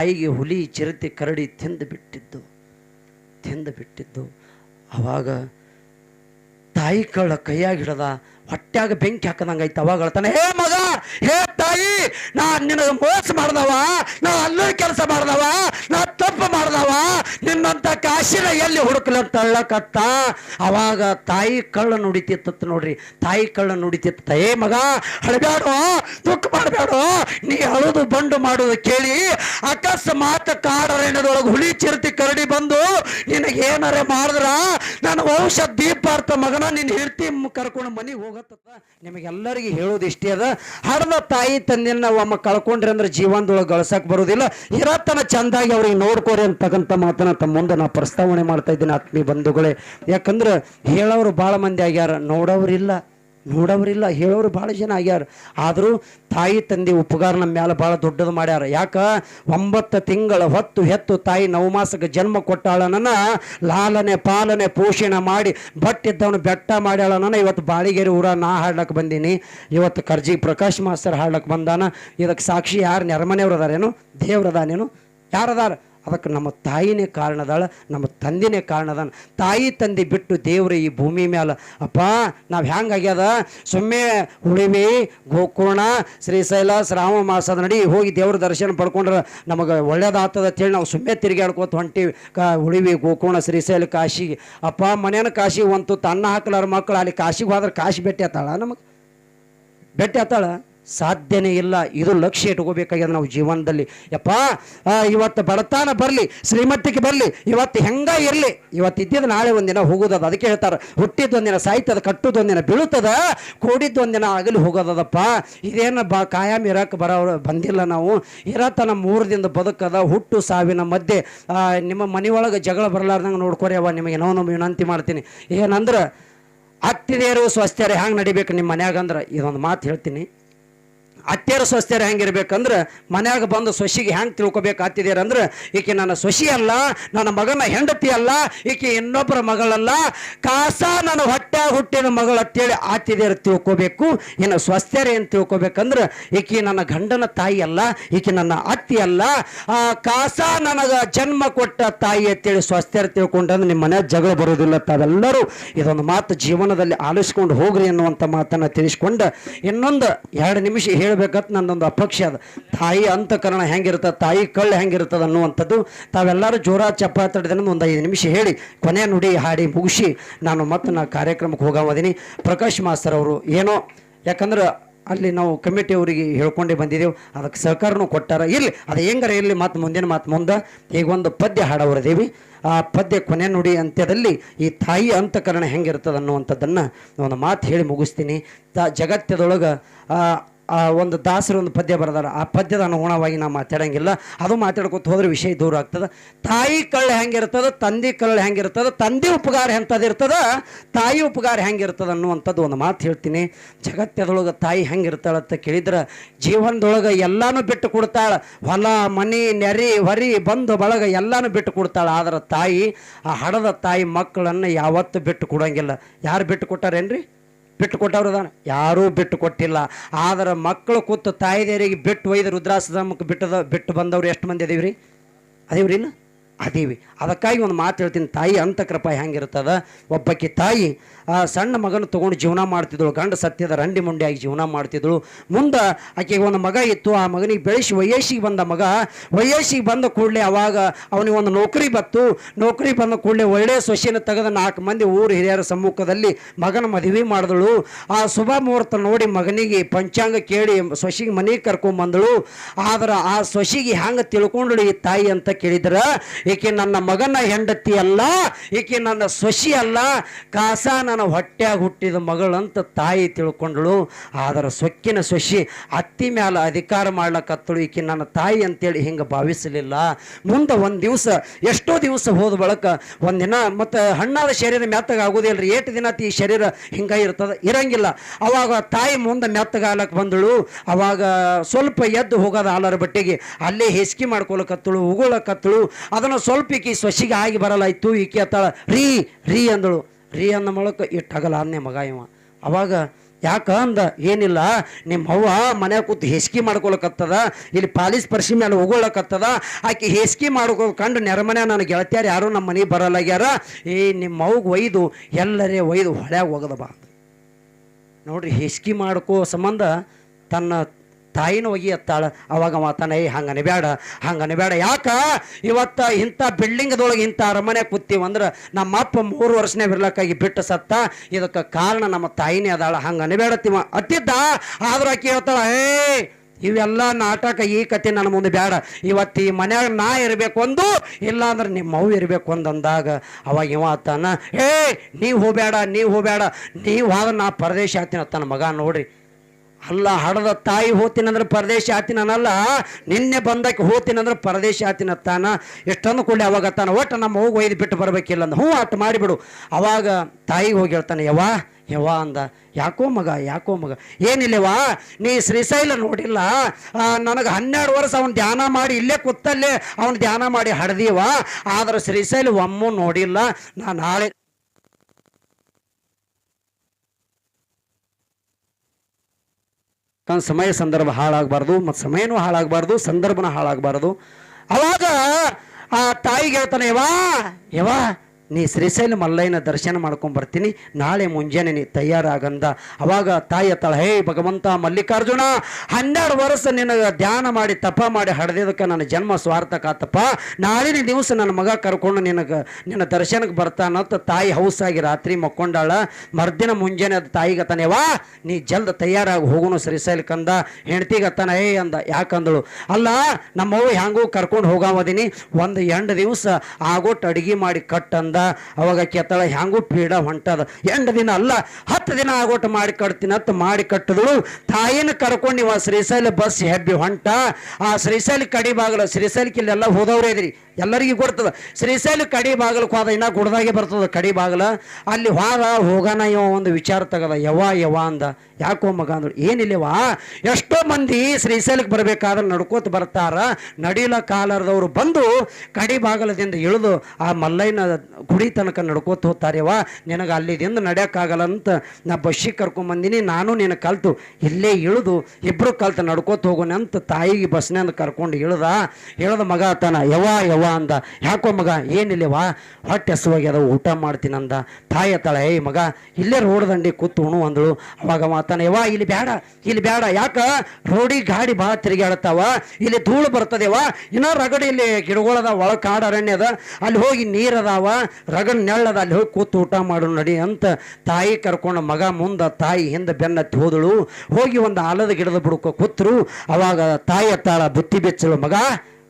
ತಾಯಿಗೆ ಹುಲಿ ಚಿರತೆ ಕರಡಿ ತಿಂದು ಬಿಟ್ಟಿದ್ದು ತಿಂದು ಬಿಟ್ಟಿದ್ದು. ಅವಾಗ ತಾಯಿ ಕಳ್ಳ ಕೈಯಾಗಿ ಹಿಡದ ಹೊಟ್ಯಾಗ ಬೆಂಕಿ ಹಾಕದಂಗ ಐತೆ ಅವಾಗ ಹೇಳ್ತಾನೆ, ಹೇ ಮಗ, ಹೇ ತಾಯಿ ನಾ ನಿನಗೆ ಮೋಸ ಮಾಡ್ದವ ನಾ ಅಲ್ಲೂ ಕೆಲಸ ಮಾಡ್ದವ ನಾ ತಪ್ಪು ಮಾಡ್ದವ ನಿನ್ನಂತ ಕಾಶಿನ ಎಲ್ಲಿ ಹುಡುಕ್ಲ ಅಂತ ಅಳ್ಳಕತ್ತ? ಅವಾಗ ತಾಯಿ ಕಳ್ಳ ನುಡಿತಿತ್ತ ನೋಡ್ರಿ. ತಾಯಿ ಕಳ್ಳ ನುಡಿತಿತ್ತ ಏ ಮಗ ಹಳಬ್ಯಾಡು ದುಃಖ ಮಾಡಬ್ಯಾಡೋ? ನೀ ಅಳದು ಬಂಡು ಮಾಡುದು ಕೇಳಿ, ಅಕಸ್ಮಾತ್ ಕಾಡರಣ್ಯದೊಳಗೆ ಹುಲಿ ಚಿರತಿ ಕರಡಿ ಬಂದು ನಿನಗೆ ಏನಾರ ಮಾಡಿದ್ರ? ನನ್ನ ವಂಶ ದೀಪಾರ್ಥ ಮಗನ ನಿನ್ನ ಹೆಂಡತಿ ಕರ್ಕೊಂಡು ಮನೆಗೆ ಹೋಗತ್ತ ನಿಮಗೆಲ್ಲರಿಗೆ ಹೇಳೋದು ಇಷ್ಟೇ ಅದ. ಹರದ ತಾಯಿ ತಂದೆನ ಒಮ್ಮ ಕಳ್ಕೊಂಡ್ರಿ ಅಂದ್ರೆ ಜೀವನದೊಳಗೆ ಗಳಸಕ್ ಬರೋದಿಲ್ಲ. ಇರತ್ತನ ಚಂದಾಗಿ ಅವ್ರಿಗೆ ನೋಡ್ಕೋರಿ ಅಂತಕ್ಕಂಥ ಮಾತನ್ನ ತಮ್ಮ ಮುಂದೆ ನಾ ಪ್ರಸ್ತಾವನೆ ಮಾಡ್ತಾ ಇದ್ದೀನಿ ಆತ್ಮೀಯ ಬಂಧುಗಳೇ. ಯಾಕಂದ್ರೆ ಹೇಳೋರು ಭಾಳ ಮಂದಿ ಆಗ್ಯಾರ ನೋಡೋರಿಲ್ಲ ನೋಡೋರಿಲ್ಲ ಹೇಳೋರು ಭಾಳ ಜನ ಆಗ್ಯಾರ. ಆದರೂ ತಾಯಿ ತಂದೆ ಉಪಕಾರ ನಮ್ಮ ಮ್ಯಾಲ ಭಾಳ ದೊಡ್ಡದು ಮಾಡ್ಯಾರ. ಯಾಕ? ಒಂಬತ್ತು ತಿಂಗಳ ಹೊತ್ತು ಹೆತ್ತು ತಾಯಿ ನವಮಾಸಕ್ಕೆ ಜನ್ಮ ಕೊಟ್ಟಾಳನ ಲಾಲನೆ ಪಾಲನೆ ಪೋಷಣೆ ಮಾಡಿ ಬಟ್ಟಿದ್ದವನು ಬೆಟ್ಟ ಮಾಡ್ಯಾಳನ ಇವತ್ತು ಬಾಳಿಗೆರೆ ಊರ ನಾ ಹಾಡ್ಲಕ್ಕೆ ಬಂದೀನಿ. ಇವತ್ತು ಕರ್ಜಿ ಪ್ರಕಾಶ್ ಮಾಸ್ತರ್ ಹಾಡ್ಲಕ್ಕೆ ಬಂದಾನ. ಇದಕ್ಕೆ ಸಾಕ್ಷಿ ಯಾರು? ನೆರಮನೆಯವ್ರು ಅದಾರೇನು? ದೇವ್ರದಾನೇನು ಯಾರದಾರ ಅದಕ್ಕೆ ನಮ್ಮ ತಾಯಿನೇ ಕಾರಣದಾಳ, ನಮ್ಮ ತಂದೆನೇ ಕಾರಣದಾನ. ತಾಯಿ ತಂದೆ ಬಿಟ್ಟು ದೇವ್ರ ಈ ಭೂಮಿ ಮ್ಯಾಲ, ಅಪ್ಪ, ನಾವು ಹೆಂಗಾಗ್ಯದ ಸುಮ್ಮನೆ ಉಳಿವಿ, ಗೋಕರ್ಣ ಶ್ರೀಶೈಲ ಶ್ರಾವ ಮಾಸದ ನಡಿ ಹೋಗಿ ದೇವ್ರ ದರ್ಶನ ಪಡ್ಕೊಂಡ್ರೆ ನಮಗೆ ಒಳ್ಳೇದಾಗ್ತದ ಅಂತೇಳಿ ನಾವು ಸುಮ್ಮನೆ ತಿರುಗಾಡ್ಕೋತ ಹೊಂಟಿವಿ. ಕಾ, ಉಳಿವಿ, ಗೋಕರ್ಣ, ಶ್ರೀಶೈಲ, ಕಾಶಿಗೆ. ಅಪ್ಪ ಮನೇನ ಕಾಶಿ ಒಂದು ತನ್ನ ಹಾಕಲಾರ ಮಕ್ಕಳು ಅಲ್ಲಿ ಕಾಶಿಗೆ ಹೋದ್ರೆ ಕಾಶಿ ಭೇಟಿ ಆತಾಳ ನಮಗೆ? ಭೇಟಿ ಆತಾಳ ಸಾಧ್ಯನೇ ಇಲ್ಲ. ಇದು ಲಕ್ಷ್ಯ ಇಟ್ಕೋಬೇಕಾಗ್ಯದ ನಾವು ಜೀವನದಲ್ಲಿ. ಯಪ್ಪ ಇವತ್ತು ಬಡತನ ಬರಲಿ ಶ್ರೀಮಂತಿಕೆ ಬರಲಿ, ಇವತ್ತು ಹೆಂಗ ಇರಲಿ? ಇವತ್ತು ಇದ್ದಿದ್ದು ನಾಳೆ ಒಂದಿನ ಹೋಗೋದದ. ಅದಕ್ಕೆ ಹೇಳ್ತಾರೆ, ಹುಟ್ಟಿದ್ದೊಂದಿನ ಸಾಯ್ತದ, ಕಟ್ಟುದೊಂದಿನ ಬೀಳುತ್ತದ, ಕೂಡಿದ್ದೊಂದಿನ ಆಗಲಿ ಹೋಗೋದದಪ್ಪ. ಇದೇನು ಬ, ಕಾಯಂ ಇರಕ್ಕೆ ಬರೋ ಬಂದಿಲ್ಲ ನಾವು. ಇರತನ ಮೂರದಿಂದ ಬದುಕದ, ಹುಟ್ಟು ಸಾವಿನ ಮಧ್ಯೆ ನಿಮ್ಮ ಮನೆಯೊಳಗೆ ಜಗಳ ಬರಲಾರ್ದಂಗೆ ನೋಡ್ಕೊರಿ ಅವ ನಿಮಗೆ ನಾವು ವಿನಂತಿ ಮಾಡ್ತೀನಿ. ಏನಂದ್ರೆ, ಅತ್ತಿದೇರು ಸ್ವಸ್ಥರು ಹ್ಯಾಂಗೆ ನಡಿಬೇಕು ನಿಮ್ಮ ಮನ್ಯಾಗ ಅಂದ್ರೆ ಇದೊಂದು ಮಾತು ಹೇಳ್ತೀನಿ. ಅತ್ತೆಯರು ಸ್ವಸ್ಥ್ಯರು ಹೆಂಗಿರ್ಬೇಕಂದ್ರೆ ಮನ್ಯಾಗ ಬಂದು ಸೊಸಿಗೆ ಹೆಂಗೆ ತಿಳ್ಕೊಬೇಕು ಆತಿದ್ದೀರ ಅಂದ್ರೆ ಈಕೆ ನನ್ನ ಸೊಸಿ ಅಲ್ಲ, ನನ್ನ ಮಗನ ಹೆಂಡತಿ ಅಲ್ಲ, ಈಕೆ ಇನ್ನೊಬ್ಬರ ಮಗಳಲ್ಲ, ಕಾಸ ನನ್ನ ಹೊಟ್ಟೆ ಹುಟ್ಟಿನ ಮಗಳು ಅಂತೇಳಿ ಆತಿದ್ದೀರ ತಿಳ್ಕೋಬೇಕು, ಇನ್ನು ಸ್ವಸ್ಥ್ಯರು ಏನು ತಿಳ್ಕೊಬೇಕಂದ್ರೆ, ಈಕೆ ನನ್ನ ಗಂಡನ ತಾಯಿ ಅಲ್ಲ, ಈಕೆ ನನ್ನ ಅತ್ತಿ ಅಲ್ಲ, ಆ ಕಾಸ ನನಗ ಜನ್ಮ ಕೊಟ್ಟ ತಾಯಿ ಅಂತೇಳಿ ಸ್ವಸ್ಥ್ಯರು ತಿಳ್ಕೊಂಡ್ರೆ ನಿಮ್ಮ ಮನೆ ಜಗಳ ಬರೋದಿಲ್ಲ ತಾವೆಲ್ಲರೂ ಇದೊಂದು ಮಾತು ಜೀವನದಲ್ಲಿ ಆಲಿಸ್ಕೊಂಡು ಹೋಗ್ರಿ ಅನ್ನುವಂಥ ಮಾತನ್ನು ತಿಳಿಸ್ಕೊಂಡು ಇನ್ನೊಂದು ಎರಡು ನಿಮಿಷ ಹೇಳ್ಬೇಕಂತ ನನ್ನೊಂದು ಅಪಕ್ಷ ಅದ. ತಾಯಿ ಅಂತಕರಣ ಹೆಂಗಿರ್ತದೆ, ತಾಯಿ ಕಳ್ಳು ಹೆಂಗಿರ್ತದೆ ಅನ್ನುವಂಥದ್ದು ತಾವೆಲ್ಲರೂ ಜೋರ ಚಪ್ಪ ತಡೆದ ಒಂದು ಐದು ನಿಮಿಷ ಹೇಳಿ, ಕೊನೆ ನುಡಿ ಹಾಡಿ ಮುಗಿಸಿ ನಾನು ಮತ್ತೆ ನಾ ಕಾರ್ಯಕ್ರಮಕ್ಕೆ ಹೋಗೋದೀನಿ ಪ್ರಕಾಶ್ ಮಾಸ್ತರ್ ಅವರು ಏನೋ, ಯಾಕಂದ್ರೆ ಅಲ್ಲಿ ನಾವು ಕಮಿಟಿ ಅವರಿಗೆ ಹೇಳ್ಕೊಂಡೇ ಬಂದಿದ್ದೇವೆ ಅದಕ್ಕೆ ಸಹಕಾರನೂ ಕೊಟ್ಟಾರ. ಇರಲಿ, ಅದು ಹೆಂಗಾರ ಇರಲಿ ಮಾತು ಮುಂದಿನ ಮಾತು ಮುಂದೆ. ಈಗ ಒಂದು ಪದ್ಯ ಹಾಡವರದೇವಿ. ಆ ಪದ್ಯ ಕೊನೆ ನುಡಿ ಅಂತ್ಯದಲ್ಲಿ ಈ ತಾಯಿ ಅಂತಕರಣ ಹೆಂಗಿರ್ತದೆ ಅನ್ನುವಂಥದ್ದನ್ನು ಒಂದು ಮಾತು ಹೇಳಿ ಮುಗಿಸ್ತೀನಿ. ತ ಜಗತ್ತದೊಳಗೆ ಒಂದು ದಾಸರು ಒಂದು ಪದ್ಯ ಬರೆದಾರ. ಆ ಪದ್ಯದ ಅನುಗುಣವಾಗಿ ನಾವು ಮಾತಾಡಂಗಿಲ್ಲ. ಅದು ಮಾತಾಡ್ಕೊತ ಹೋದ್ರೆ ವಿಷಯ ದೂರ ಆಗ್ತದೆ. ತಾಯಿ ಕಳ್ಳ ಹೆಂಗಿರ್ತದ, ತಂದೆ ಕಳ್ಳ ಹೆಂಗಿರ್ತದ, ತಂದೆ ಉಪಕಾರ ಎಂಥದ್ದು ತಾಯಿ ಉಪಕಾರ ಹೆಂಗಿರ್ತದೆ ಅನ್ನುವಂಥದ್ದು ಒಂದು ಮಾತು ಹೇಳ್ತೀನಿ. ಜಗತ್ತದೊಳಗೆ ತಾಯಿ ಹೆಂಗಿರ್ತಾಳೆ ಅಂತ ಕೇಳಿದ್ರೆ ಜೀವನದೊಳಗೆ ಎಲ್ಲನೂ ಬಿಟ್ಟು ಕೊಡ್ತಾಳೆ. ಹೊಲ, ಮನೆ, ನೆರಿ ಹೊರಿ ಬಂದು ಬಳಗ ಎಲ್ಲನೂ ಬಿಟ್ಟು ಕೊಡ್ತಾಳೆ. ಆದ್ರೆ ತಾಯಿ, ಆ ಹಡದ ತಾಯಿ ಮಕ್ಕಳನ್ನು ಯಾವತ್ತೂ ಬಿಟ್ಟು ಕೊಡೋಂಗಿಲ್ಲ. ಯಾರು ಬಿಟ್ಟು ಕೊಟ್ಟಾರೇನ್ರಿ? ಬಿಟ್ಟು ಕೊಟ್ಟವ್ರು ಅದಾನ. ಯಾರೂ ಬಿಟ್ಟು ಕೊಟ್ಟಿಲ್ಲ. ಆದ್ರೆ ಮಕ್ಕಳು ಕೂತು ತಾಯಿದೇರಿಗೆ ಬಿಟ್ಟು ಒಯ್ದು ರುದ್ರಾಶ್ರಮಕ್ಕೆ ಬಿಟ್ಟದ ಬಿಟ್ಟು ಬಂದವ್ರು ಎಷ್ಟು ಮಂದಿ ಅದೀವ್ರಿ? ಅದೀವ್ರಿ ಇಲ್ಲ ಅದೀವಿ. ಅದಕ್ಕಾಗಿ ಒಂದು ಮಾತು ಹೇಳ್ತೀನಿ. ತಾಯಿ ಅಂತಕ್ರಪ ಹೆಂಗಿರ್ತದ ಒಬ್ಬಕ್ಕೆ ತಾಯಿ, ಆ ಸಣ್ಣ ಮಗನ ತೊಗೊಂಡು ಜೀವನ ಮಾಡ್ತಿದ್ದಳು. ಗಂಡ ಸತ್ಯದ ರಂಡಿ ಮುಂಡಿಯಾಗಿ ಜೀವನ ಮಾಡ್ತಿದ್ದಳು. ಮುಂದೆ ಆಕೆಗೆ ಒಂದು ಮಗ ಇತ್ತು. ಆ ಮಗನಿಗೆ ಬೆಳೆಸಿ ವಯಸ್ಸಿಗೆ ಬಂದ ಮಗ. ವಯಸ್ಸಿಗೆ ಬಂದ ಕೂಡಲೇ ಅವಾಗ ಅವನಿಗೆ ಒಂದು ನೌಕರಿ ಬತ್ತು ನೌಕರಿ ಬಂದ ಕೂಡಲೇ ಒಳ್ಳೆಯ ಸೊಸಿನ ತೆಗೆದ ನಾಲ್ಕು ಮಂದಿ ಊರು ಹಿರಿಯರ ಸಮ್ಮುಖದಲ್ಲಿ ಮಗನ ಮದುವೆ ಮಾಡಿದಳು. ಆ ಶುಭ ಮುಹೂರ್ತ ನೋಡಿ ಮಗನಿಗೆ ಪಂಚಾಂಗ ಕೇಳಿ ಸೊಸಿಗೆ ಮನೆಗೆ ಕರ್ಕೊಂಬಂದಳು. ಆದ್ರೆ ಆ ಸೊಸಿಗೆ ಹೆಂಗೆ ತಿಳ್ಕೊಂಡಳು ಈ ತಾಯಿ ಅಂತ ಕೇಳಿದ್ರ? ಈಕೆ ನನ್ನ ಮಗನ ಹೆಂಡತಿ ಅಲ್ಲ, ಈಕೆ ನನ್ನ ಸೊಸಿ ಅಲ್ಲ. ಕಾಸ ನನ್ನ ಹೊಟ್ಟೆಯಾಗ ಹುಟ್ಟಿದ ಮಗಳಂತ ತಾಯಿ ತಿಳ್ಕೊಂಡಳು. ಆದರೆ ಸೊಕ್ಕಿನ ಸೊಸಿ ಅತ್ತಿ ಮ್ಯಾಲ ಅಧಿಕಾರ ಮಾಡ್ಲಕತ್ತಳು. ಈಕೆ ನನ್ನ ತಾಯಿ ಅಂತೇಳಿ ಹಿಂಗೆ ಭಾವಿಸಲಿಲ್ಲ. ಮುಂದೆ ಒಂದು ದಿವಸ, ಎಷ್ಟೋ ದಿವಸ ಹೋದ ಬಳಕ ಒಂದಿನ ಮತ್ತು ಹಣ್ಣಾದ ಶರೀರ ಮೆತ್ತಗೆ ಆಗೋದಿಲ್ಲ ರೀ ಏಟು ದಿನ ಈ ಶರೀರ ಹಿಂಗೆ ಇರ್ತದೆ? ಇರಂಗಿಲ್ಲ. ಅವಾಗ ತಾಯಿ ಮುಂದೆ ಮೆತ್ತಗಾಲಕ್ಕೆ ಬಂದಳು. ಅವಾಗ ಸ್ವಲ್ಪ ಎದ್ದು ಹೋಗೋದು ಆಲರ ಬಟ್ಟೆಗೆ. ಅಲ್ಲೇ ಹೆಸ್ಕಿ ಮಾಡ್ಕೊಳಕತ್ತಳು, ಉಗುಳಕತ್ತಳು. ಅದನ್ನು ಸ್ವಲ್ಪ ಈಕಿ ಸೊಸಿಗೆ ಆಗಿ ಬರಲಾಯ್ತು. ಈಕಿ ಅತ್ತಾಳ ರೀ ರೀ ಅಂದಳು. ರೀ ಅಂದ ಮೊಳಕ ಇಟ್ಟು ಹಗಲ ಆದ್ನೆ ಮಗ ಇವ. ಅವಾಗ ಯಾಕ ಅಂದ, ಏನಿಲ್ಲ ನಿಮ್ಮ ಅವ್ವ ಮನ್ಯಾಗ ಕೂತು ಹೇಸಿಗೆ ಮಾಡ್ಕೊಳಕತ್ತದ, ಇಲ್ಲಿ ಪಾಲಿಸ್ ಪರ್ಸಿ ಮೇಲೆ ಹೋಗೋಳಕತ್ತದ ಆಕೆ ಹೆಸ್ಕಿ ಮಾಡ್ಕೊ ಕಂಡು ನೆರಮನೆ ನನ್ನ ಗೆಳತಿಯಾರು ಯಾರು ನಮ್ಮ ಮನೆಗೆ ಬರಲಾಗ್ಯಾರ. ಏ ನಿಮ್ಮ ಅವ್ಗೆ ಒಯ್ದು, ಎಲ್ಲರೇ ಒಯ್ದು ಹೊಳ್ಯಾಗ ಹೋಗದ ಬಾ ಅಂದ. ನೋಡ್ರಿ ಹೇಸಿಗೆ ಮಾಡ್ಕೋ ಸಂಬಂಧ ತನ್ನ ತಾಯಿನ ಹೋಗಿ ಎತ್ತಾಳ ಅವಾಗ ಮಾತಾನ ಏ ಹಂಗೆ ಅನಬೇಡ ಹಂಗೆ ಅನಬೇಡ ಯಾಕ? ಇವತ್ತ ಇಂಥ ಬಿಲ್ಡಿಂಗ್ದೊಳಗೆ ಇಂಥ ಅರಮನೆ ಕೂತೀವಿ ಅಂದ್ರೆ ನಮ್ಮ ಅಪ್ಪ ಮೂರು ವರ್ಷನೇ ಬಿರ್ಲಕ್ಕಾಗಿ ಬಿಟ್ಟು ಸತ್ತ. ಇದಕ್ಕೆ ಕಾರಣ ನಮ್ಮ ತಾಯಿನೇ ಅದಾಳ. ಹಂಗೆ ತಿಮ್ಮ ಅತ್ತಿದ್ದ, ಆದ್ರೆ ಆಕೆ ಹೇಳ್ತಾಳ, ಏ, ಇವೆಲ್ಲ ನಾಟಕ, ಈ ಕತೆ ನನ್ನ ಮುಂದೆ ಬೇಡ ಇವತ್ತು ಈ ಮನ್ಯಾಗ ನಾ ಇರಬೇಕು ಒಂದು ಇಲ್ಲ ಅಂದ್ರೆ ನಿಮ್ಮ ಅವು ಇರಬೇಕು ಒಂದು ಅಂದಾಗ ಅವಾಗ ಇವ ಆತಾನ, ಏ, ನೀವು ಹೋಗಬೇಡ ನೀವು ಹೋಗಬೇಡ ನೀವು ಆದ್ರೆ ನಾ ಪರದೇಶ ಆತೀನಿ ಅತ್ತಾನ ಮಗ ನೋಡ್ರಿ. ಅಲ್ಲ, ಹಡದ ತಾಯಿ ಹೋತಿನಂದ್ರೆ ಪರದೇಶ ಆತಿನಲ್ಲ ನಿನ್ನೆ ಬಂದಕ್ಕೆ ಹೋತಿನಂದ್ರೆ ಪರದೇಶ ಆತಿನತ್ತಾನ? ಎಷ್ಟೊಂದು ಕೂಡಲೇ ಅವಾಗ ತಾನ, ಒಟ್ಟು ನಮ್ಮ ಹೋಗಿ ಒಯ್ದು ಬಿಟ್ಟು ಬರಬೇಕಿಲ್ಲ ಅಂದ. ಹ್ಞೂ ಅಟ್ಟು ಮಾಡಿಬಿಡು. ಅವಾಗ ತಾಯಿಗೆ ಹೋಗಿ ಹೇಳ್ತಾನೆ ಯವ್ವ ಯವ್ವ ಅಂದ. ಯಾಕೋ ಮಗ ಯಾಕೋ ಮಗ? ಏನಿಲ್ಲವಾ ನೀ ಶ್ರೀಶೈಲ ನೋಡಿಲ್ಲ? ನನಗೆ ಹನ್ನೆರಡು ವರ್ಷ ಅವನು ಧ್ಯಾನ ಮಾಡಿ ಇಲ್ಲೇ ಕೂತಲ್ಲೇ ಅವನು ಧ್ಯಾನ ಮಾಡಿ ಹಡ್ದೀವ ಆದ್ರೆ ಶ್ರೀಶೈಲ ಒಮ್ಮೂ ನೋಡಿಲ್ಲ. ನಾನು ನಾಳೆ ಯಾಕಂದ್ರೆ ಸಮಯ ಸಂದರ್ಭ ಹಾಳಾಗಬಾರ್ದು ಮತ್ತು ಸಮಯನೂ ಹಾಳಾಗಬಾರ್ದು, ಸಂದರ್ಭನ ಹಾಳಾಗಬಾರ್ದು. ಅವಾಗ ಆ ತಾಯಿಗೆ ಹೇಳ್ತಾನೆ ಯವಾ ಯವಾ ನೀ ಶ್ರೀಶೈಲ ಮಲ್ಲಯ್ಯನ ದರ್ಶನ ಮಾಡ್ಕೊಂಡು ಬರ್ತೀನಿ. ನಾಳೆ ಮುಂಜಾನೆ ನೀ ತಯಾರಾಗಂದ. ಅವಾಗ ತಾಯಿ ತಳ, ಹೇ ಭಗವಂತ ಮಲ್ಲಿಕಾರ್ಜುನ, ಹನ್ನೆರಡು ವರ್ಷ ನಿನಗೆ ಧ್ಯಾನ ಮಾಡಿ ತಪ ಮಾಡಿ ಹಡ್ದಿದ್ದಕ್ಕೆ ನನ್ನ ಜನ್ಮ ಸ್ವಾರ್ಥಕಾತಪ್ಪ ನಾಳಿನ ದಿವಸ ನನ್ನ ಮಗ ಕರ್ಕೊಂಡು ನಿನಗೆ, ನಿನ್ನ ದರ್ಶನಕ್ಕೆ ಬರ್ತಾನಂತ ತಾಯಿ ಹೌಸಾಗಿ ರಾತ್ರಿ ಮಕ್ಕೊಂಡಾಳ. ಮರ್ದಿನ ಮುಂಜಾನೆ ಅದು ತಾಯಿಗೆ ತಾನೆ, ವಾ, ನೀ ಜಲ್ದ ತಯಾರಾಗಿ ಹೋಗುನು ಶ್ರೀಶೈಲಕ್ಕಂದ ಹೆಂಡ್ತಿಗೆ ತಾನ, ಹೇ ಅಂದ. ಯಾಕಂದಳು ಅಲ್ಲ, ನಮ್ಮವ್ವ ಹ್ಯಾಂಗೂ ಕರ್ಕೊಂಡು ಹೋಗಾವದೀನಿ. ಒಂದು ಎಂಟು ದಿವಸ ಆಗೋಟ್ ಅಡುಗೆ ಮಾಡಿ ಕಟ್ಟಂದ ಅವಾಗ ಕೆತ್ತಳ ಹ್ಯಾಂಗೂ ಪೀಡ ಹೊಂಟದ. ಎಂಟು ದಿನ ಅಲ್ಲ, ಹತ್ತು ದಿನ ಆಗೋಟ ಮಾಡಿ ಕಟ್ತೀನಿ ಹತ್ತು ಮಾಡಿ ಕಟ್ಟಿದಳು. ತಾಯಿನ ಕರ್ಕೊಂಡು ಇವ ಶ್ರೀಶೈಲ ಬಸ್ ಹೆಬ್ಬಿ ಹೊಂಟ. ಆ ಶ್ರೀಶೈಲ ಕಡಿಬಾಗಲ ಶ್ರೀಶೈಲಕ್ಕೆ ಇಲ್ಲೆಲ್ಲ ಹೋದವ್ರೇ ಇದ್ರಿ. ಎಲ್ಲರಿಗೂ ಕೊಡ್ತದ. ಶ್ರೀಶೈಲ ಕಡಿ ಬಾಗಲಕ್ಕೆ ಹೋದ ಇನ್ನ ಗುಡ್ದಾಗೆ ಬರ್ತದ ಕಡಿ ಬಾಗಲ. ಅಲ್ಲಿ ಹೋದ ಹೋಗೋಣ ಇವ ಒಂದು ವಿಚಾರ ತಗದ. ಯವ ಯವ ಅಂದ. ಯಾಕೋ ಮಗ ಅಂದ್ರು ಏನಿಲ್ಲವಾ ಎಷ್ಟೋ ಮಂದಿ ಶ್ರೀಶೈಲಕ್ಕೆ ಬರಬೇಕಾದ್ರೆ ನಡ್ಕೋತ ಬರ್ತಾರ. ನಡಿಲ ಕಾಲರದವರು ಬಂದು ಕಡಿ ಬಾಗಲದಿಂದ ಇಳಿದು ಆ ಮಲ್ಲಯ್ಯನ ಗುಡಿ ತನಕ ನಡ್ಕೋತ ಹೋಗ್ತಾರ್ಯವ ನಿನಗೆ ಅಲ್ಲಿದಿಂದ ನಡೆಯೋಕ್ಕಾಗಲ್ಲ ಅಂತ ನಾ ಬಸ್ಸಿಗೆ ಕರ್ಕೊಂಬಂದಿನಿ ನಾನು ನಿನ್ನ ಕಲ್ತು. ಇಲ್ಲೇ ಇಳಿದು ಇಬ್ಬರು ಕಲ್ತು ನಡ್ಕೋತ ಹೋಗೋಣ ಅಂತ ತಾಯಿಗೆ ಬಸ್ನಿಂದ ಕರ್ಕೊಂಡು ಇಳ್ದ. ಇಳ್ದ ಮಗ ಆತನ ಯವ ಯವ ಅಂದ, ಯಾಕೋ ಮಗ, ಏನಿಲ್ಲವಾ? ಹೊಟ್ಟೆ ಹಸುವಾಗ್ಯದ ಊಟ ಮಾಡ್ತೀನಿ ಅಂದ. ತಾಯಿ ಅತ್ತಾಳ ಏಯ್ ಮಗ, ಇಲ್ಲೇ ರೋಡ್ ದಂಡಿ ಕೂತು ಉಣು ಅಂದಳು. ಅವಾಗ ಮಾತಾನೆ ಯವ್ವ, ಇಲ್ಲಿ ಬೇಡ ಇಲ್ಲಿ ಬೇಡ ಯಾಕ? ರೋಡಿ ಗಾಡಿ ಭಾಳ ತಿರುಗಾಡತ್ತಾವ ಇಲ್ಲಿ ಧೂಳು ಬರ್ತದೆವ? ಇನ್ನೂ ರಗಡಿ ಇಲ್ಲಿ ಗಿಡಗಳದ ಒಳ ಕಾಡು ಅರಣ್ಯ ಅದ. ಅಲ್ಲಿ ಹೋಗಿ ನೀರದಾವ ರಗಡ್ ನೆಳ್ಳದ ಅಲ್ಲಿ ಹೋಗಿ ಕೂತು ಊಟ ಮಾಡು ನಡಿ ಅಂತ ತಾಯಿ ಕರ್ಕೊಂಡು ಮಗ ಮುಂದೆ ತಾಯಿ ಹಿಂದೆ ಬೆನ್ನತ್ತಿ ಹೋದಳು. ಹೋಗಿ ಒಂದು ಆಲದ ಗಿಡದ ಬುಡಕ ಕೂತ್ರು. ಅವಾಗ ತಾಯಿ ಅತ್ತಾಳ ಬುತ್ತಿ ಬೆಚ್ಚಳು, ಮಗ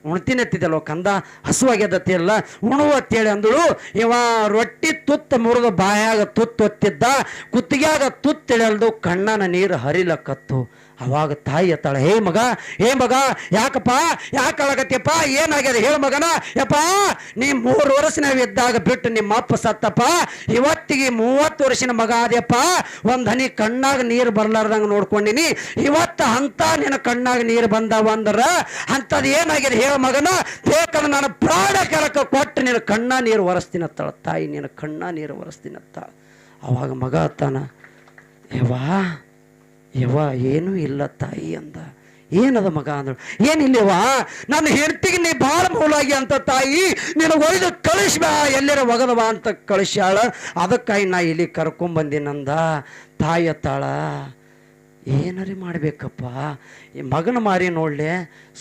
ಉಣ್ತಿನೆತ್ತಿದಲ್ವ ಕಂದ? ಹಸುವಾಗ್ಯದತ್ತಿಲ್ಲ ಉಣುವ ಅಂತೇಳಿ ಅಂದಳು. ಇವ ರೊಟ್ಟಿ ತುತ್ತ ಮುರಿದು ಬಾಯಾಗ ತುತ್ತ ಒತ್ತಿದ್ದ. ಕುತ್ತಿಗೆಯಾಗ ತುತ್ತಿಳೆಲ್ದು ಕಣ್ಣನ ನೀರು ಹರಿಲಕ್ಕತ್ತು ಅವಾಗ ತಾಯಿ ಎತ್ತಾಳ, ಹೇ ಮಗ ಹೇ ಮಗ, ಯಾಕಪ್ಪ, ಯಾಕೆ ಅಳಗತ್ಯಪ್ಪ, ಏನಾಗ್ಯದ ಹೇಳ ಮಗನ, ಯಪ್ಪ, ನೀ ಮೂರು ವರ್ಷನಾವ್ ಇದ್ದಾಗ ಬಿಟ್ಟು ನಿಮ್ಮ ಅಪ್ಪ ಸತ್ತಪ್ಪ, ಇವತ್ತಿಗೆ ಮೂವತ್ತು ವರ್ಷನ ಮಗ ಆದ್ಯಪ್ಪ, ಒಂದು ಹನಿ ಕಣ್ಣಾಗ ನೀರು ಬರ್ಲಾರ್ದಂಗ ನೋಡ್ಕೊಂಡಿನಿ, ಇವತ್ತು ಅಂತ ನಿನ್ನ ಕಣ್ಣಾಗ ನೀರು ಬಂದಾವ ಅಂದ್ರ ಅಂಥದ್ದು ಏನಾಗಿದೆ ಹೇಳ ಮಗನ, ಬೇಕಂದ್ರೆ ನಾನು ಪ್ರಾಣ ಕೆಲಕ ಕೊಟ್ಟು ನಿನ್ನ ಕಣ್ಣ ನೀರು ಒರೆಸ್ತೀನತ್ತಾಳ, ತಾಯಿ ನಿನ್ನ ಕಣ್ಣ ನೀರು ಒರೆಸ್ತೀನತ್ತಾಳ ಅವಾಗ ಮಗ ಅತ್ತಾನ, ಯವ್ವಾ ಯವ್ವ, ಏನೂ ಇಲ್ಲ ತಾಯಿ ಅಂದ. ಏನದ ಮಗ ಅಂದಳು? ಏನಿಲ್ಲವಾ ನನ್ನ ಹೆಂಡತಿಗೆ ನೀ ಭಾಳ ಮೂಲಾಗಿ ಅಂತ ತಾಯಿ, ನೀನು ಒಯ್ದು ಕಳಿಸ್ಬಾ, ಎಲ್ಲರ ಒಗದವ ಅಂತ ಕಳಿಸ್ಯಾಳ. ಅದಕ್ಕಾಗಿ ನಾ ಇಲ್ಲಿ ಕರ್ಕೊಂಬಂದಿನಂದ ತಾಯಿ ಅತ್ತಾಳ, ಏನರಿ ಮಾಡಬೇಕಪ್ಪ? ಈ ಮಗನ ಮಾರಿ ನೋಡಲೆ,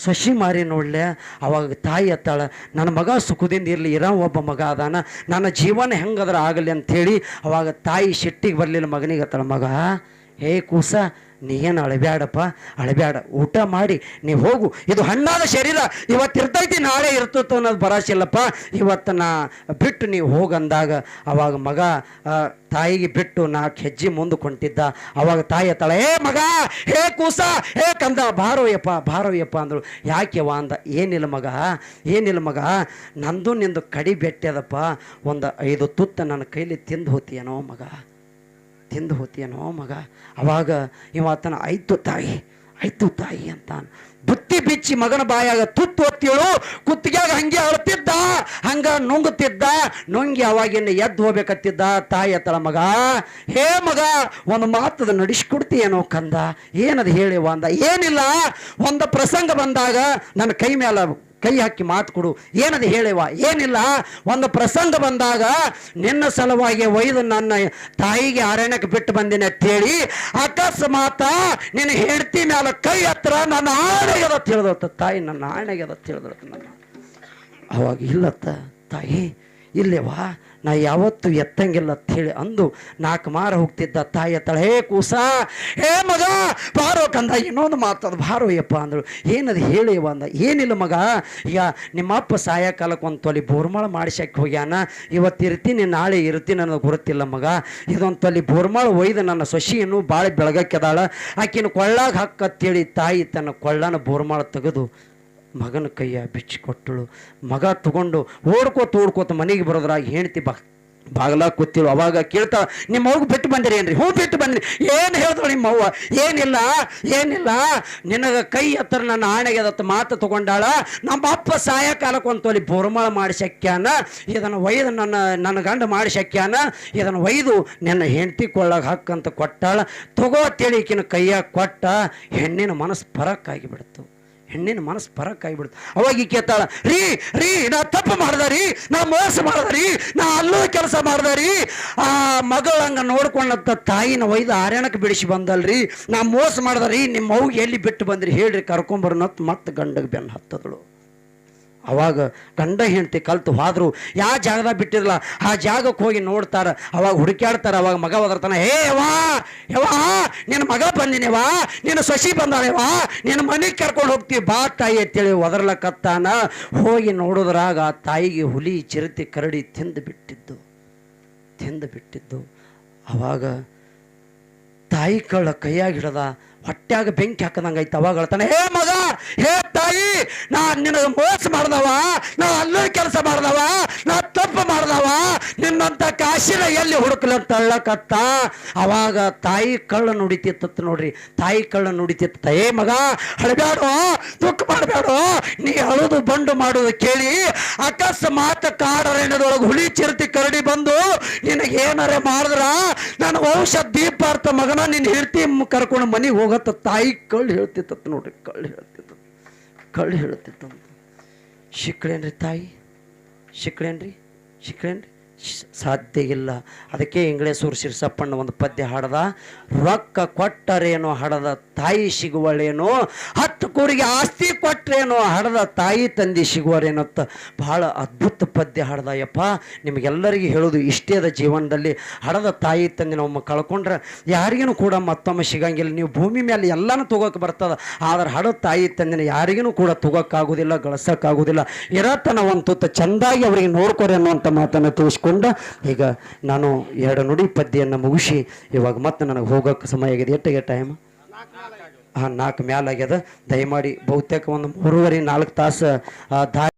ಸಸಿ ಮಾರಿ ನೋಡಲೆ. ಅವಾಗ ತಾಯಿ ಅತ್ತಾಳ, ನನ್ನ ಮಗ ಸುಖದಿಂದ ಇರಲಿ, ಇರೋ ಒಬ್ಬ ಮಗ ಅದಾನ. ನನ್ನ ಜೀವನ ಹೆಂಗದ್ರ ಆಗಲಿ ಅಂಥೇಳಿ ಅವಾಗ ತಾಯಿ ಶೆಟ್ಟಿಗೆ ಬರಲಿಲ್ಲ ಮಗನಿಗೆ ಅತ್ತಾಳ, ಮಗ ಹೇ ಕೂಸ, ನೀ ಏನು ಅಳಬ್ಯಾಡಪ್ಪ? ಅಳಬ್ಯಾಡ. ಊಟ ಮಾಡಿ, ನೀ ಹೋಗು. ಇದು ಹಣ್ಣಾದ ಶರೀರ. ಇವತ್ತು ಇರ್ತೈತಿ, ನಾಳೆ ಇರ್ತೈತೆ ಅನ್ನೋದು ಬರಾಶಿಲ್ಲಪ್ಪ ಇವತ್ತು ನಾ ಬಿಟ್ಟು ನೀವು ಹೋಗಂದಾಗ, ಅವಾಗ ಮಗ ತಾಯಿಗೆ ಬಿಟ್ಟು ನಾಲ್ಕು ಹೆಜ್ಜೆ ಮುಂದೆ ಕೊಂಡಿದ್ದ ಅವಾಗ ತಾಯಿ ಅತ್ತಾಳ ಏ ಮಗ, ಹೇ ಕೂಸ, ಹೇ ಕಂದ ಬಾರೋಯಪ್ಪ ಬಾರೋಯಪ್ಪ ಅಂದರು ಯಾಕೆವ ಅಂದ, ಏನಿಲ್ಲ ಮಗ ಏನಿಲ್ಲ ಮಗ, ನಂದು ನಿಂದು ಕಡಿ ಬೆಟ್ಟದಪ್ಪ ಒಂದು ಐದು ತುತ್ತ ನನ್ನ ಕೈಲಿ ತಿಂದು ಹೋತಿಯೇನೋ ಮಗ. ತಿಂದು ಹೋತಿಯನೋ ಮಗ? ಅವಾಗ ಇವತ್ತನ ಆಯ್ತು ತಾಯಿ ಆಯ್ತು ತಾಯಿ ಅಂತ ಬುತ್ತಿ ಬಿಚ್ಚಿ ಮಗನ ಬಾಯಾಗ ತುತ್ತು ಒತ್ತಿಳು ಕುತ್ತಿಗೆಯಾಗ ಹಂಗೆ ಅಳ್ತಿದ್ದ, ಹಂಗ ಹಂಗ ನುಂಗುತ್ತಿದ್ದ, ನುಂಗಿ ಅವಾಗಿನ ಎದ್ದು ಹೋಗ್ಬೇಕತ್ತಿದ್ದ ತಾಯಿ ಅತ್ತಳ ಮಗ. ಹೇ ಮಗ, ಒಂದು ಮಾತದ ನಡೆಸ್ಕೊಡ್ತೀಯೇನೋ ಕಂದ? ಏನದು ಹೇಳಿವ ಅಂದ? ಏನಿಲ್ಲ, ಒಂದು ಪ್ರಸಂಗ ಬಂದಾಗ ನನ್ನ ಕೈ ಮೇಲೆ ಕೈ ಹಾಕಿ ಮಾತು ಕೊಡು. ಏನದು ಹೇಳಿವ? ಏನಿಲ್ಲ. ಒಂದು ಪ್ರಸಂಗ ಬಂದಾಗ ನಿನ್ನ ಸಲುವಾಗಿ ಒಯ್ದು ನನ್ನ ತಾಯಿಗೆ ಅರಣ್ಯಕ್ಕೆ ಬಿಟ್ಟು ಬಂದಿನಿ ಅಂತೇಳಿ ಅಕಸ್ಮಾತ ನಿನ್ನ ಹೆಂಡತಿ ಮೇಲೆ ಕೈ ಹತ್ರ ನನ್ನ ಆಣೆಗದ ತಿಳಿದತ್ತ. ತಾಯಿ ನನ್ನ ಆಣೆಗದ ತಿಳಿದತ್ತ ನನ್ನ. ಅವಾಗ ಇಲ್ಲತ್ತ ತಾಯಿ ಇಲ್ಲೇವಾ ನಾ ಯಾವತ್ತು ಎತ್ತಂಗಿಲ್ಲ ಅಂತ ಹೇಳಿ ಅಂದು ನಾಲ್ಕು ಮಾರ ಹೋಗ್ತಿದ್ದ ತಾಯಿ ಎತ್ತಾಳೆ ಹೇ ಕೂಸ, ಹೇ ಮಗ, ಬಾರೋ ಕಂದ, ಇನ್ನೊಂದು ಮಾತದ ಬಾರೋ ಯಪ್ಪ ಅಂದರು. ಏನದು ಹೇಳಿವ ಅಂದ, ಏನಿಲ್ಲ ಮಗ, ಈಗ ನಿಮ್ಮಪ್ಪ ಸಾಯಂಕಾಲಕ್ಕೆ ಒಂದು ತೊಲಿ ಬೋರ್ಮಾಳ ಮಾಡಿಸಕ್ಕೆ ಹೋಗ್ಯಾನ, ಇವತ್ತು ಇರ್ತೀನಿ, ನಾಳೆ ಇರ್ತೀನಿ ಅನ್ನೋದು ಗೊತ್ತಿಲ್ಲ ಮಗ. ಇದೊಂದು ತೊಲಿ ಬೋರ್ಮಾಳ ಒಯ್ದ ನನ್ನ ಸೊಸಿಯನ್ನು ಭಾಳ ಬೆಳಗಕ್ಕೆದಾಳ ಆಕಿನ ಕೊಳ್ಳಾಗ ಹಾಕತ್ತೇಳಿ ತಾಯಿ ತನ್ನ ಕೊಳ್ಳನ ಬೋರ್ಮಾಳ ತೆಗೆದು ಮಗನ ಕೈಯ ಬಿಚ್ಚಿ ಕೊಟ್ಟಳು ಮಗ ತಗೊಂಡು ಓಡ್ಕೋತ ಓಡ್ಕೋತ ಮನೆಗೆ ಬರೋದ್ರಾಗ ಹೆಂಡತಿ ಬಾ ಬಾಗಲ ಕೂತಿಳು ಅವಾಗ ಕೇಳ್ತಾ, ನಿಮ್ಮ ಅವ್ಗೆ ಬಿಟ್ಟು ಬಂದಿರಿ ಏನ್ರಿ? ಹ್ಞೂ, ಬಿಟ್ಟು ಬಂದ್ರಿ ಏನು ಹೇಳ್ದಳು ನಿಮ್ಮ ಅವ್ವ? ಏನಿಲ್ಲ ಏನಿಲ್ಲ. ನಿನಗೆ ಕೈ ಹತ್ರ ನನ್ನ ಆಣೆಗೆ ಅದತ್ತು ಮಾತು ತಗೊಂಡಾಳ. ನಮ್ಮ ಅಪ್ಪ ಸಾಯಂಕಾಲಕ್ಕೆ ಒಂದು ತೊಲಿ ಬೋರ್ಮಾಳ ಮಾಡಿ ಶಕ್ಯಾನ ಇದನ್ನು ಒಯ್ದು ನನ್ನ ನನ್ನ ಗಂಡ ಮಾಡಿ ಶಕ್ಯಾನ ಇದನ್ನು ಒಯ್ದು ನಿನ್ನ ಹೆಂಡತಿ ಕೊಳ್ಳಾಗ ಹಾಕಂತ ಕೊಟ್ಟಾಳ. ತಗೋ ತಿಳಿಕಿನ ಕೈಯಾಗ ಕೊಟ್ಟ. ಹೆಣ್ಣಿನ ಮನಸ್ಸು ಪರಕ್ಕಾಗಿ ಬಿಡ್ತು ಹೆಣ್ಣಿನ ಮನಸ್ಸು ಪರಕ್ ಆಗಿಬಿಡ್ತು ಅವಾಗ ಈ ಕೇಳ್ತಾಳ ರೀ ರೀ, ನಾ ತಪ್ಪು ಮಾಡ್ದ ರೀ, ನಾ ಮೋಸ ಮಾಡ್ದ ರೀ, ನಾ ಅಲ್ಲೂ ಕೆಲಸ ಮಾಡ್ದ ರೀ, ಆ ಮಗಳು ಹಂಗ ನೋಡ್ಕೊಂಡಂತ ತಾಯಿನ ಒಯ್ದು ಆರ್ಯಾಣಕ್ಕೆ ಬಿಡಿಸಿ ಬಂದಲ್ರಿ ನಾ ಮೋಸ ಮಾಡ್ದ ರೀ, ನಿಮ್ಮ ಅವ್ಗೆ ಎಲ್ಲಿ ಬಿಟ್ಟು ಬಂದ್ರಿ ಹೇಳ್ರಿ, ಕರ್ಕೊಂಬರ್ನತ್ ಮತ್ತೆ ಗಂಡಗೆ ಬೆನ್ನು ಹತ್ತದಳು. ಅವಾಗ ಗಂಡ ಹೆಂಡತಿ ಕಲ್ತು ಹಾದ್ರು ಯಾವ ಜಾಗದಾಗ ಬಿಟ್ಟಿರಲ್ಲ ಆ ಜಾಗಕ್ಕೆ ಹೋಗಿ ನೋಡ್ತಾರ, ಅವಾಗ ಹುಡುಕ್ಯಾಡ್ತಾರೆ, ಅವಾಗ ಮಗ ಒದರ್ತಾನೆ, ಹೇ ಯವಾ ಯವಾ ನಿನ್ನ ಮಗ ಬಂದಿನೇವಾ ನಿನ್ನ ಸೊಸಿ ಬಂದಾಳೆವಾ ನಿನ್ನ ಮನೆಗೆ ಕರ್ಕೊಂಡು ಹೋಗ್ತೀವಿ ಬಾ ತಾಯಿ, ಅಂತೇಳಿ ಒದರ್ಲಕತ್ತಾನ. ಹೋಗಿ ನೋಡಿದ್ರಾಗ ಆ ತಾಯಿಗೆ ಹುಲಿ, ಚಿರತೆ, ಕರಡಿ ತಿಂದು ಬಿಟ್ಟಿದ್ದು ತಿಂದು ಬಿಟ್ಟಿದ್ದು. ಅವಾಗ ತಾಯಿ ಕಳ್ಳ ಕೈಯಾಗ ಹಿಡದ ಹೊಟ್ಯಾಗ ಬೆಂಕಿ ಹಾಕದಂಗೆ ಐತೆ ಅವಾಗ ಹೇಳ್ತಾನೆ, ಹೇ ಮಗ, ಹೇ ತಾಯಿ ನಾ ನಿನಗೆ ಮೋಸ ಮಾಡ್ದವ ನಾ ಅಲ್ಲೂ ಕೆಲಸ ಮಾಡ್ದವ ಮಾಡ್ದವ ನಿನ್ನಂತ ಕಾಶಿನ ಎಲ್ಲಿ ಹುಡುಕ್ಲಕ್ ತಳ್ಳಕತ್ತ ಅವಾಗ ತಾಯಿ ಕಳ್ಳ ನುಡಿತಿತ್ತ ನೋಡ್ರಿ. ತಾಯಿ ಕಳ್ಳ ನುಡಿತಿತ್ತ ಏ ಮಗ ಹಳಬೇಡೋ ದುಃಖ ಮಾಡಬೇಡೋ ನೀ ಹಳದು ಬಂಡು ಮಾಡೋದು ಕೇಳಿ, ಅಕಸ್ಮಾತ್ ಕಾಡರಣ್ಯದೊಳಗೆ ಹುಲಿ ಚಿರತಿ ಕರಡಿ ಬಂದು ನಿನಗೆ ಏನಾರ ಮಾಡಿದ್ರ? ನನ್ನ ವಂಶ ದೀಪಾರ್ಥ ಮಗನ ನಿನ್ನ ಹಿಡ್ತಿ ಕರ್ಕೊಂಡು ಮನೆಗೆ ಹೋಗತ್ತ. ತಾಯಿ ಕಳ್ಳು ಹೇಳ್ತಿತ್ತ ನೋಡ್ರಿ, ಕಳ್ಳು ಹೇಳ್ತಿತ್ತ ಕಳ್ಳು ಹೇಳ್ತಿತ್ತ ಶಿಕ್ಳೇನ್ರಿ ತಾಯಿ? ಶಿಕ್ಳೇನ್ರಿ? ಶಿಕ್ಳೇನ್ರಿ? ಸಾಧ್ಯ ಇಲ್ಲ ಅದಕ್ಕೆ ಇಂಗ್ಲೇಸೂರು ಶಿರ್ಸಪ್ಪಣ್ಣ ಒಂದು ಪದ್ಯ ಹಾಡದ, ರೊಕ್ಕ ಕೊಟ್ಟರೇನೋ ಹಡದ ತಾಯಿ ಸಿಗುವಳೇನೋ, ಹತ್ತು ಕೂರಿಗೆ ಆಸ್ತಿ ಕೊಟ್ಟರೇನೋ ಹಡದ ತಾಯಿ ತಂದೆ ಸಿಗುವರೇನತ್ತ ಬಹಳ ಅದ್ಭುತ ಪದ್ಯ ಹಾಡ್ದ ಯಪ್ಪ ನಿಮಗೆಲ್ಲರಿಗೂ ಹೇಳೋದು ಇಷ್ಟೇ ಅದ ಜೀವನದಲ್ಲಿ. ಹಡದ ತಾಯಿ ತಂದೆ ನಮ್ಮ ಕಳ್ಕೊಂಡ್ರೆ ಯಾರಿಗೂ ಕೂಡ ಮತ್ತೊಮ್ಮೆ ಸಿಗಂಗಿಲ್ಲ. ನೀವು ಭೂಮಿ ಮೇಲೆ ಎಲ್ಲನೂ ತೊಗೋಕೆ ಬರ್ತದ, ಆದ್ರೆ ಹಡದ ತಾಯಿ ತಂದಿನ ಯಾರಿಗೂ ಕೂಡ ತೊಗೋಕ್ಕಾಗೋದಿಲ್ಲ ಗಳಿಸೋಕ್ಕಾಗೋದಿಲ್ಲ ಇರತನ ಒಂದು ತುತ್ತ ಚೆಂದಾಗಿ ಅವರಿಗೆ ನೋಡ್ಕೊರಿ ಅನ್ನುವಂಥ ಮಾತನ್ನು ತಿಳಿಸ್ಕೊಂಡು ಈಗ ನಾನು ಎರಡು ನುಡಿ ಪದ್ಯವನ್ನು ಮುಗಿಸಿ, ಇವಾಗ ಮತ್ತೆ ನನಗೆ ಹೋಗೋಕೆ ಸಮಯ ಆಗಿದೆ. ಎಟ್ಟಿಗೆ ಟೈಮ್ ಹಾಂ ನಾಲ್ಕು ಮ್ಯಾಲಾಗ್ಯದ. ದಯಮಾಡಿ ಬಹುತೇಕ ಒಂದು ಮೂರುವರೆ ನಾಲ್ಕು ತಾಸು ದಾರಿ